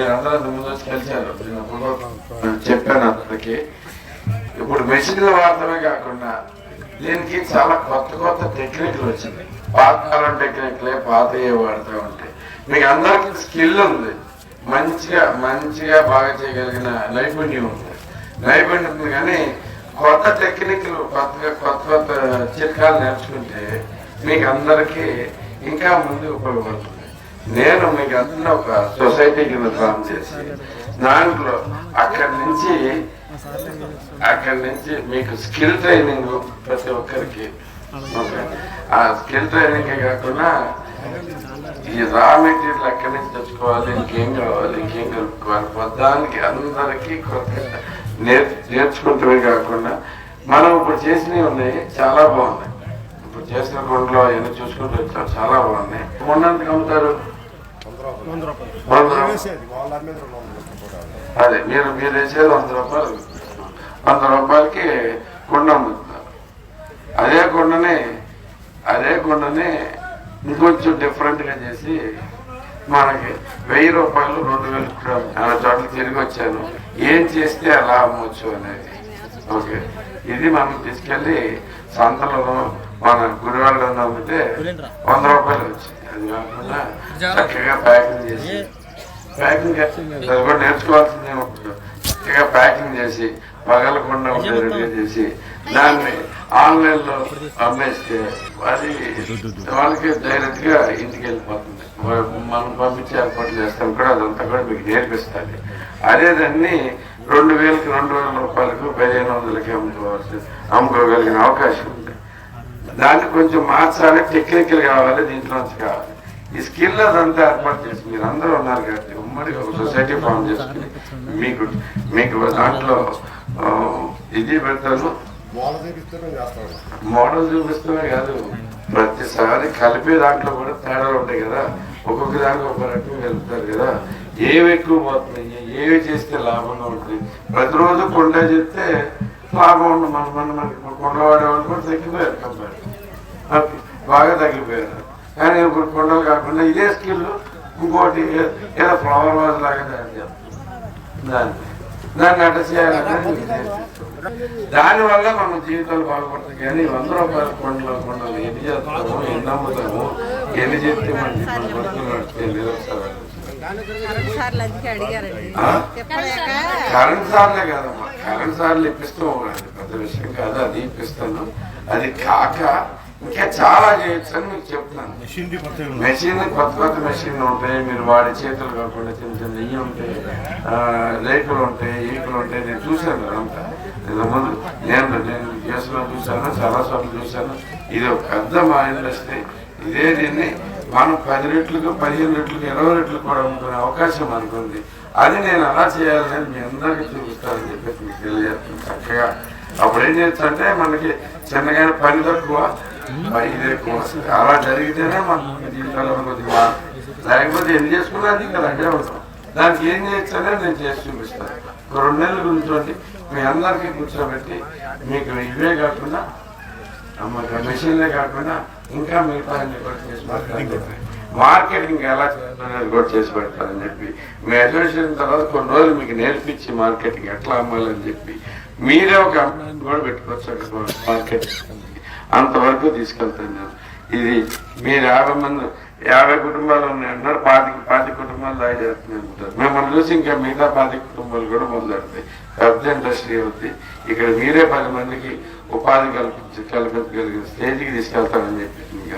మీరందరూ ముందు కలిశారు చెప్పాను అందరికి. ఇప్పుడు మెషిన్ల వాడటమే కాకుండా దీనికి చాలా కొత్త కొత్త టెక్నిక్లు వచ్చింది. పాతకాలం టెక్నిక్లే పాతయే వాడుతూ ఉంటాయి మీకు అందరికి స్కిల్ ఉంది. మంచిగా మంచిగా బాగా చేయగలిగిన నైపుణ్యం ఉంది. నైపుణ్యం ఉంది కానీ కొత్త టెక్నిక్లు కొత్తగా కొత్త కొత్త చిట్కాలు నేర్చుకుంటే మీకు అందరికీ ఇంకా ముందు ఉపయోగపడుతుంది నేను మీకు అందరూ ఒక సొసైటీ కింద ఫామ్ చేసి దాంట్లో అక్కడి నుంచి అక్కడి నుంచి మీకు స్కిల్ ట్రైనింగ్ ప్రతి ఒక్కరికి ఆ స్కిల్ ట్రైనింగ్ కాకుండా ఈ రా మెటీరియల్ ఎక్కడి నుంచి తెచ్చుకోవాలి ఇంకేం కావాలి ఇంకేం కలుపుకోవాలి మొత్తానికి అందరికీ కొత్త నేర్ నేర్చుకుంటమే కాకుండా మనం ఇప్పుడు చేసినవి ఉన్నాయి చాలా బాగున్నాయి. చేసిన కొండలో అవన్నీ చూసుకుంటూ వచ్చాం. చాలా బాగున్నాయి. కొండంతకు అమ్ముతారు అదే మీరు మీరు వేసేది వంద రూపాయలు. వంద రూపాయలకి కుండ అమ్ముతున్నారు. అదే కుండని అదే కుండని ఇంకొంచెం డిఫరెంట్గా చేసి మనకి వెయ్యి రూపాయలు రెండు వేలు చాలా చోట్ల తిరిగి వచ్చాను. ఏం చేస్తే అలా అమ్మొచ్చు అనేది. ఓకే. ఇది మనం తీసుకెళ్ళి సంతలలో మన గుడివాళ్ళలో అమ్మితే వంద రూపాయలు వచ్చింది అది కాకుండా చక్కగా ప్యాకింగ్ చేసి ప్యాకింగ్ అది కూడా నేర్చుకోవాల్సిందే చక్కగా ప్యాకింగ్ చేసి పగలకుండా ఉండేటట్టుగా చేసి దాన్ని ఆన్లైన్లో అమ్మేస్తే అది వాళ్ళకి డైరెక్ట్గా ఇంటికి వెళ్ళిపోతుంది. మనం పంపించే ఏర్పాట్లు చేస్తాం కూడా అదంతా కూడా మీకు నేర్పిస్తుంది అదే దాన్ని రెండు వేలకి రెండు వేల రూపాయలకు పదిహేను వందలకి అమ్ముకోవాల్సి అమ్ముకోగలిగిన అవకాశం ఉంది. దాన్ని కొంచెం మార్చాలి టెక్నికల్ కావాలి దీంట్లోంచి కావాలి. ఈ స్కిల్ అదంతా ఏర్పాటు చేసి మీరు అందరూ ఉన్నారు కాబట్టి ఉమ్మడి ఒక సొసైటీ ఫామ్ చేసుకుని మీకు మీకు దాంట్లో ఇది పెడతాను. మోడల్ చూపిస్తూనే కాదు. ప్రతిసారి కలిపే దాంట్లో కూడా తేడాలు ఉంటాయి కదా. ఒక్కొక్క దానికి ఒక రకం వెళ్తారు కదా. ఏవి ఎక్కువ పోతున్నాయి ఏవి చేస్తే లాభంగా ఉంటుంది? ప్రతిరోజు కొండ చేస్తే ఉండదు మన మన మనకి. కొండ వాడేవాళ్ళు కూడా తగ్గిపోయారు ఓకే, బాగా తగ్గిపోయారు. కానీ ఇప్పుడు కొండలు కాకుండా ఇదే స్కిల్ ఇంకోటి ఏదో ఫ్లవర్ వాజ్ లాగా తయారు చేస్తాం దాన్ని. దాన్ని అట్ట చేయాలంటే. దానివల్ల మన జీవితాలు బాగుపడతాయి. కానీ వంద రూపాయల కొండలు కొండలు ఎన్ని చేస్తాము ఎన్ని అమ్ముతాము ఎన్ని చెప్తే మన మన బతుకులు? చెప్పలేక. కరెంట్ సార్లే కాదమ్మా. కరెంట్ సార్లు ఇప్పిస్తాం అది పెద్ద విషయం కాదు అది ఇప్పిస్తాను అది కాక ఇంకా చాలా చేయొచ్చు అని మీకు చెప్తాను మెషిన్ కొత్త కొత్త మెషిన్ ఉంటాయి. మీరు వాడే చేతులు కాకుండా చిన్న చిన్న నెయ్యి ఉంటాయి. రేకులు ఉంటాయి ఈకులు ఉంటాయి. నేను చూశాను అదంతా. ఇంతకుముందు నేను నేను కేసులో చూశాను చాలా చోట్ల చూశాను. ఇది ఒక పెద్ద మా ఇండస్ట్రీ ఇదే దీన్ని మనం పది రెట్లకు పదిహేను రెట్లకు ఇరవై రెట్లకు కూడా అమ్ముకునే అవకాశం మనకు ఉంది అది నేను అలా చేయాలని మీ అందరికీ చూపిస్తానని చెప్పేసి మీకు తెలియజేస్తాను చక్కగా అప్పుడు ఏం చేయొచ్చు అంటే మనకి చిన్నగానే పని తక్కువ ఇది ఎక్కువ. అలా జరిగితేనే మన జీవితంలో కొద్దిగా లేకపోతే ఎన్ని చేసుకున్నా అది ఇంకా దగ్గరే ఉంటాం దానికి ఏం చేయొచ్చు అనేది నేను చేసి చూపిస్తాను. రెండు నెలలు కూర్చోండి. మీ అందరికీ కూర్చోబెట్టి మీకు ఇవే కాకుండా మన మెషిన్లే కాకుండా ఇంకా మిగతా అన్ని కూడా చేసి మాట్లాడుతున్నాను మార్కెటింగ్ ఎలా చేయాలనేది కూడా చేసి పెడతానని చెప్పి. మీ అడ్మిషన్ తర్వాత కొన్ని రోజులు మీకు నేర్పించి మార్కెటింగ్ ఎట్లా అమ్మాలని చెప్పి. మీరే ఒక అమ్మాయిని కూడా పెట్టుకోవచ్చు మార్కెట్ అంతవరకు తీసుకెళ్తాను నేను. ఇది మీరు యాభై మంది యాభై కుటుంబాలు ఉన్నాయంటున్నారు పాతి పాతి కుటుంబాలు దాడి చేస్తున్నాయి అంటారు. మిమ్మల్ని చూసి ఇంకా మిగతా పాతి కుటుంబాలు కూడా మొదలెడతాయి. పెద్ద ఇండస్ట్రీ అవుతుంది ఇక్కడ మీరే పది మందికి ఉపాధి కల్పించి కల్పించగలిగిన స్టేజ్కి తీసుకెళ్తానని చెప్పి మీకు